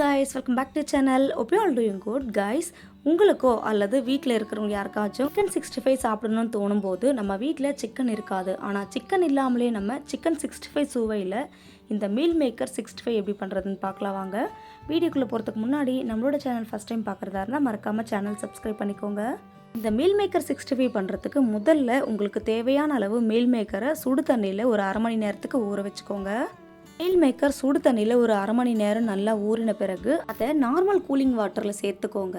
Guys welcome back to channel hope all doing good guys உங்களுக்கோ அல்லது வீட்டில் இருக்கிறவங்க யாருக்காச்சும் சிக்கன் சிக்ஸ்டி ஃபைவ் சாப்பிடணும்னு தோணும் போது நம்ம வீட்டில் சிக்கன் இருக்காது. ஆனால் சிக்கன் இல்லாமலே நம்ம சிக்கன் சிக்ஸ்டி ஃபைவ் சுவையில் இந்த மீல் மேக்கர் சிக்ஸ்டி ஃபைவ் எப்படி பண்ணுறதுன்னு பார்க்கலாம் வாங்க. வீடியோக்குள்ளே போகிறதுக்கு முன்னாடி நம்மளோட சேனல் ஃபஸ்ட் டைம் பார்க்குறதா இருந்தால் மறக்காமல் சேனல் சப்ஸ்கிரைப் பண்ணிக்கோங்க. இந்த மீல் மேக்கர் சிக்ஸ்டி ஃபைவ் பண்ணுறதுக்கு முதல்ல உங்களுக்கு தேவையான அளவு மீல் மேக்கரை சுடு தண்ணியில் ஒரு அரை மணி நேரத்துக்கு ஊற வச்சுக்கோங்க. மீல் மேக்கர் சுடு தண்ணியில் ஒரு அரை மணி நேரம் நல்லா ஊறின பிறகு அதை நார்மல் கூலிங் வாட்டரில் சேர்த்துக்கோங்க.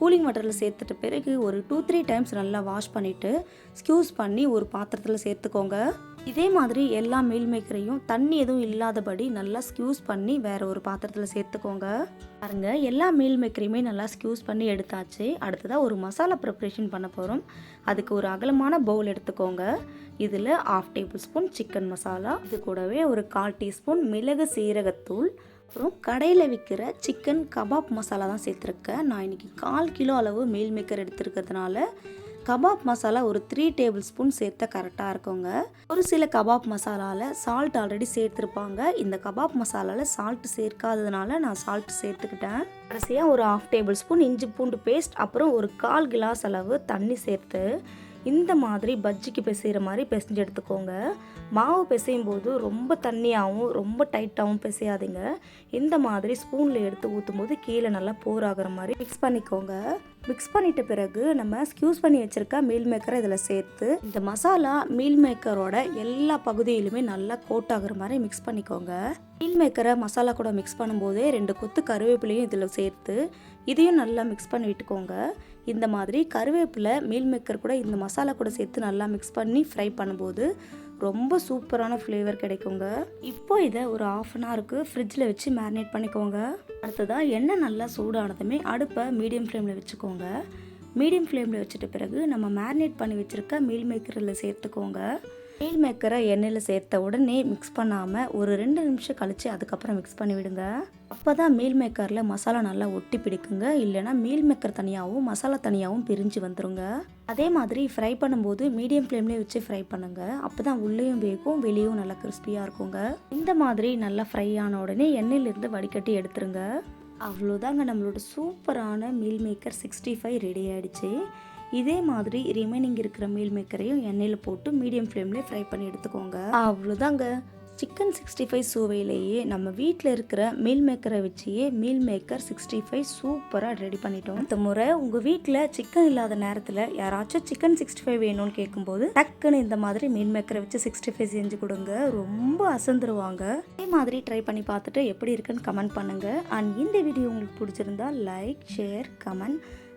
கூலிங் வாட்டரில் சேர்த்துட்ட பிறகு ஒரு டூ த்ரீ டைம்ஸ் நல்லா வாஷ் பண்ணிவிட்டு ஸ்க்யூஸ் பண்ணி ஒரு பாத்திரத்தில் சேர்த்துக்கோங்க. இதே மாதிரி எல்லா மீல் மேக்கரையும் தண்ணி எதுவும் இல்லாதபடி நல்லா ஸ்க்யூஸ் பண்ணி வேற ஒரு பாத்திரத்தில் சேர்த்துக்கோங்க. பாருங்க எல்லா மீல் மேக்கரையுமே நல்லா ஸ்க்யூஸ் பண்ணி எடுத்தாச்சு. அடுத்ததாக ஒரு மசாலா ப்ரிப்ரேஷன் பண்ண போகிறோம் அதுக்கு ஒரு அகலமான பவுல் எடுத்துக்கோங்க. இதில் half tablespoon chicken masala இது கூடவே ஒரு கால் டீஸ்பூன் மிளகு சீரகத்தூள் அப்புறம் கடையில் விற்கிற சிக்கன் கபாப் மசாலா தான் சேர்த்துருக்கேன். நான் இன்றைக்கி கால் கிலோ அளவு மீல் மேக்கர் எடுத்துருக்கிறதுனால கபாப் மசாலா ஒரு த்ரீ டேபிள் ஸ்பூன் சேர்த்தா கரெக்டாக இருக்குங்க. ஒரு சில கபாப் மசாலாவில் சால்ட் ஆல்ரெடி சேர்த்துருப்பாங்க. இந்த கபாப் மசாலாவில் சால்ட் சேர்க்காததுனால நான் சால்ட் சேர்த்துக்கிட்டேன். கடைசியாக ஒரு ஆஃப் டேபிள் ஸ்பூன் இஞ்சி பூண்டு பேஸ்ட் அப்புறம் ஒரு கால் கிளாஸ் அளவு தண்ணி சேர்த்து இந்த மாதிரி பஜ்ஜிக்கு பிசைகிற மாதிரி பிசைஞ்சு எடுத்துக்கோங்க. மாவு பிசையும் போது ரொம்ப தண்ணியாகவும் ரொம்ப டைட்டாகவும் பிசையாதீங்க. இந்த மாதிரி ஸ்பூனில் எடுத்து ஊற்றும் போது கீழே நல்லா போர் ஆகிற மாதிரி மிக்ஸ் பண்ணிக்கோங்க. மிக்ஸ் பண்ணிட்ட பிறகு நம்ம ஸ்க்யூஸ் பண்ணி வச்சுருக்க மீல் மேக்கரை இதில் சேர்த்து இந்த மசாலா மீல் மேக்கரோட எல்லா பகுதியிலுமே நல்லா கோட் ஆகுற மாதிரி மிக்ஸ் பண்ணிக்கோங்க. மீல் மேக்கரை மசாலா கூட மிக்ஸ் பண்ணும்போதே ரெண்டு கொத்து கருவேப்பிலையும் இதில் சேர்த்து இதையும் நல்லா மிக்ஸ் பண்ணி விட்டுக்கோங்க. இந்த மாதிரி கருவேப்பிலை மீல் மேக்கர் கூட இந்த மசாலா கூட சேர்த்து நல்லா மிக்ஸ் பண்ணி ஃப்ரை பண்ணும்போது ரொம்ப சூப்பரான ஃப்ளேவர் கிடைக்குங்க. இப்போ இதை ஒரு ஆஃப் அன் ஹவருக்கு ஃப்ரிட்ஜில் வச்சு மேரினேட் பண்ணிக்கோங்க. அடுத்ததாக எண்ணெய் நல்லா சூடானதுமே அடுப்பை மீடியம் ஃப்ளேமில் வச்சுக்கோங்க. மீடியம் ஃப்ளேமில் வச்சுட்ட பிறகு நம்ம மேரினேட் பண்ணி வச்சுருக்க மீல் மேக்கரில் சேர்த்துக்கோங்க. மீல் மேக்கரை எண்ணெயில் சேர்த்த உடனே மிக்ஸ் பண்ணாமல் ஒரு ரெண்டு நிமிஷம் கழித்து அதுக்கப்புறம் மிக்ஸ் பண்ணி விடுங்க. அப்போ தான் மீல் மேக்கரில் மசாலா நல்லா ஒட்டி பிடிக்குங்க. இல்லைன்னா மீல் மேக்கர் தனியாகவும் மசாலா தனியாகவும் பிரிஞ்சு வந்துருங்க. அதே மாதிரி ஃப்ரை பண்ணும்போது மீடியம் ஃப்ளேம்லேயே வச்சு ஃப்ரை பண்ணுங்க. அப்போ தான் உள்ளேயும் வேகும் வெளியும் நல்லா கிறிஸ்பியாக இருக்குங்க. இந்த மாதிரி நல்லா ஃப்ரை ஆன உடனே எண்ணெயிலிருந்து வடிகட்டி எடுத்துருங்க. அவ்வளோதாங்க நம்மளோட சூப்பரான meal maker sixty five ready ஆகிடுச்சு இதே மாதிரி ரிமைனிங் இருக்கிற மீல் மேக்கரையும் எண்ணெயில் போட்டு மீடியம் ஃப்ளேம்லேயே ஃப்ரை பண்ணி எடுத்துக்கோங்க. அவ்வளோதாங்க சிக்கன் சிக்ஸ்டி ஃபைவ் சுவையிலேயே நம்ம வீட்டில் இருக்கிற மீல் மேக்கரை வச்சே மீல் மேக்கர் சிக்ஸ்டி ஃபைவ் சூப்பராக ரெடி பண்ணிட்டோம். இந்த முறை உங்கள் வீட்டில் சிக்கன் இல்லாத நேரத்தில் யாராச்சும் சிக்கன் சிக்ஸ்டி ஃபைவ் வேணும்னு கேட்கும்போது டக்குன்னு இந்த மாதிரி மீல் மேக்கரை வச்சு சிக்ஸ்டி ஃபைவ் செஞ்சு கொடுங்க. ரொம்ப அசந்துருவாங்க. இதே மாதிரி ட்ரை பண்ணி பார்த்துட்டு எப்படி இருக்குன்னு கமெண்ட் பண்ணுங்கள் அண்ட் இந்த வீடியோ உங்களுக்கு பிடிச்சிருந்தா லைக் ஷேர் கமெண்ட்